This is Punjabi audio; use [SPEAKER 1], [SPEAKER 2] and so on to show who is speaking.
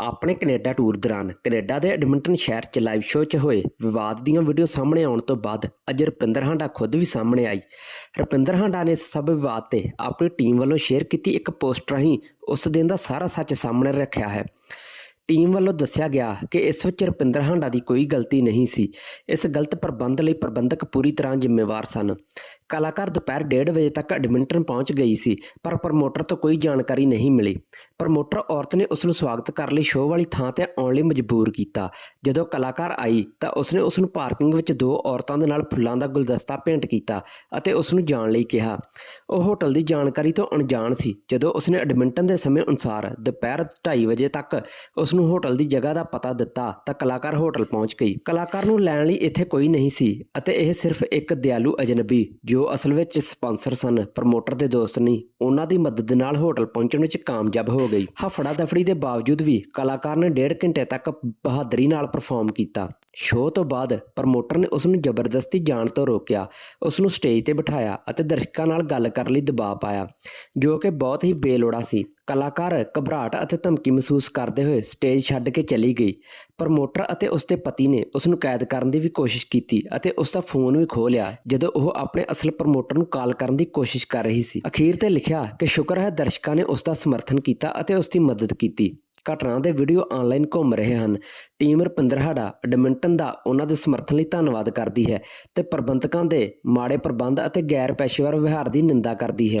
[SPEAKER 1] ਆਪਣੇ ਕੈਨੇਡਾ ਟੂਰ ਦੌਰਾਨ ਕੈਨੇਡਾ ਦੇ ਐਡਮਿੰਟਨ ਸ਼ਹਿਰ 'ਚ ਲਾਈਵ ਸ਼ੋਅ 'ਚ ਹੋਏ ਵਿਵਾਦ ਦੀਆਂ ਵੀਡੀਓ ਸਾਹਮਣੇ ਆਉਣ ਤੋਂ ਬਾਅਦ ਅੱਜ ਰੁਪਿੰਦਰ ਹਾਂਡਾ ਖੁਦ ਵੀ ਸਾਹਮਣੇ ਆਈ। ਰੁਪਿੰਦਰ ਹਾਂਡਾ ਨੇ ਸਭ ਵਿਵਾਦ ਤੇ ਆਪਣੀ ਟੀਮ ਵੱਲੋਂ ਸ਼ੇਅਰ ਕੀਤੀ ਇੱਕ ਪੋਸਟ ਰਾਹੀਂ ਉਸ ਦਿਨ ਦਾ ਸਾਰਾ ਸੱਚ ਸਾਹਮਣੇ ਰੱਖਿਆ ਹੈ। ਟੀਮ ਵੱਲੋਂ ਦੱਸਿਆ ਗਿਆ ਕਿ ਇਸ ਵਿੱਚ ਰੁਪਿੰਦਰ ਹਾਂਡਾ ਦੀ ਕੋਈ ਗਲਤੀ ਨਹੀਂ ਸੀ। ਇਸ ਗਲਤ ਪ੍ਰਬੰਧ ਲਈ ਪ੍ਰਬੰਧਕ ਪੂਰੀ ਤਰ੍ਹਾਂ ਜ਼ਿੰਮੇਵਾਰ ਸਨ। ਕਲਾਕਾਰ ਦੁਪਹਿਰ 1:30 ਵਜੇ ਤੱਕ ਐਡਮਿੰਟਨ ਪਹੁੰਚ ਗਈ ਸੀ, ਪਰ ਪ੍ਰਮੋਟਰ ਤੋਂ ਕੋਈ ਜਾਣਕਾਰੀ ਨਹੀਂ ਮਿਲੀ। ਪ੍ਰਮੋਟਰ ਔਰਤ ਨੇ ਉਸ ਨੂੰ ਸਵਾਗਤ ਕਰਨ ਲਈ ਸ਼ੋਅ ਵਾਲੀ ਥਾਂ ਤੇ ਆਉਣ ਲਈ ਮਜਬੂਰ ਕੀਤਾ। ਜਦੋਂ ਕਲਾਕਾਰ ਆਈ ਤਾਂ ਉਸਨੇ ਉਸ ਨੂੰ ਪਾਰਕਿੰਗ ਵਿੱਚ ਦੋ ਔਰਤਾਂ ਦੇ ਨਾਲ ਫੁੱਲਾਂ ਦਾ ਗੁਲਦਸਤਾ ਭੇਂਟ ਕੀਤਾ ਅਤੇ ਉਸ ਨੂੰ ਜਾਣ ਲਈ ਕਿਹਾ। ਉਹ ਹੋਟਲ ਦੀ ਜਾਣਕਾਰੀ ਤੋਂ ਅਣਜਾਣ ਸੀ। ਜਦੋਂ ਉਸਨੇ ਐਡਮਿੰਟਨ ਦੇ ਸਮੇਂ ਅਨੁਸਾਰ ਦੁਪਹਿਰ 2:30 ਵਜੇ ਤੱਕ ਉਸ ਨੂੰ ਹੋਟਲ ਦੀ ਜਗ੍ਹਾ ਦਾ ਪਤਾ ਦਿੱਤਾ ਤਾਂ ਕਲਾਕਾਰ ਹੋਟਲ ਪਹੁੰਚ ਗਈ। ਕਲਾਕਾਰ ਨੂੰ ਲੈਣ ਲਈ ਇੱਥੇ ਕੋਈ ਨਹੀਂ ਸੀ ਅਤੇ ਇਹ ਸਿਰਫ ਇੱਕ ਦਿਆਲੂ ਅਜਨਬੀ, ਜੋ ਜੋ ਅਸਲ ਵਿੱਚ ਸਪਾਂਸਰ ਸਨ, ਪ੍ਰਮੋਟਰ ਦੇ ਦੋਸਤ ਨਹੀਂ, ਉਹਨਾਂ ਦੀ ਮਦਦ ਨਾਲ ਹੋਟਲ ਪਹੁੰਚਣ ਵਿੱਚ ਕਾਮਯਾਬ ਹੋ ਗਈ। ਹਫੜਾ ਦਫੜੀ ਦੇ ਬਾਵਜੂਦ ਵੀ ਕਲਾਕਾਰ ਨੇ ਡੇਢ ਘੰਟੇ ਤੱਕ ਬਹਾਦਰੀ ਨਾਲ ਪਰਫਾਰਮ ਕੀਤਾ। ਸ਼ੋਅ ਤੋਂ ਬਾਅਦ ਪ੍ਰਮੋਟਰ ਨੇ ਉਸ ਨੂੰ ਜ਼ਬਰਦਸਤੀ ਜਾਣ ਤੋਂ ਰੋਕਿਆ। ਉਸ ਨੂੰ ਸਟੇਜ ਤੇ ਬਿਠਾਇਆ ਅਤੇ ਦਰਸ਼ਕਾਂ ਨਾਲ ਗੱਲ ਕਰਨ ਲਈ ਦਬਾਅ ਪਾਇਆ, ਜੋ ਕਿ ਬਹੁਤ ਹੀ ਬੇਲੋੜਾ ਸੀ। ਕਲਾਕਾਰ ਘਬਰਾਹਟ ਅਤੇ ਧਮਕੀ ਮਹਿਸੂਸ ਕਰਦੇ ਹੋਏ ਸਟੇਜ ਛੱਡ ਕੇ ਚਲੀ ਗਈ। ਪ੍ਰਮੋਟਰ ਅਤੇ ਉਸ ਦੇ ਪਤੀ ਨੇ ਉਸ ਨੂੰ ਕੈਦ ਕਰਨ ਦੀ ਵੀ ਕੋਸ਼ਿਸ਼ ਕੀਤੀ ਅਤੇ ਉਸ ਦਾ ਫੋਨ ਵੀ ਖੋਹ ਲਿਆ, ਜਦੋਂ ਉਹ ਆਪਣੇ ਅਸਲ ਪ੍ਰਮੋਟਰ ਨੂੰ ਕਾਲ ਕਰਨ ਦੀ ਕੋਸ਼ਿਸ਼ ਕਰ ਰਹੀ ਸੀ। ਅਖੀਰ ਤੇ ਲਿਖਿਆ ਕਿ ਸ਼ੁਕਰ ਹੈ ਦਰਸ਼ਕਾਂ ਨੇ ਉਸ ਦਾ ਸਮਰਥਨ ਕੀਤਾ ਅਤੇ ਉਸ ਦੀ ਮਦਦ ਕੀਤੀ। ਘਟਨਾ ਦੇ ਵੀਡੀਓ ਆਨਲਾਈਨ ਘੁੰਮ ਰਹੇ ਹਨ। ਟੀਮ ਰੁਪਿੰਦਰ ਐਡਮਿੰਟਨ ਦਾ ਉਹਨਾਂ ਦੇ ਸਮਰਥਨ ਲਈ ਧੰਨਵਾਦ ਕਰਦੀ ਹੈ ਤੇ ਪ੍ਰਬੰਧਕਾਂ ਦੇ ਮਾੜੇ ਪ੍ਰਬੰਧ ਅਤੇ ਗੈਰ ਪੇਸ਼ੇਵਰ ਵਿਵਹਾਰ ਦੀ ਨਿੰਦਾ ਕਰਦੀ ਹੈ।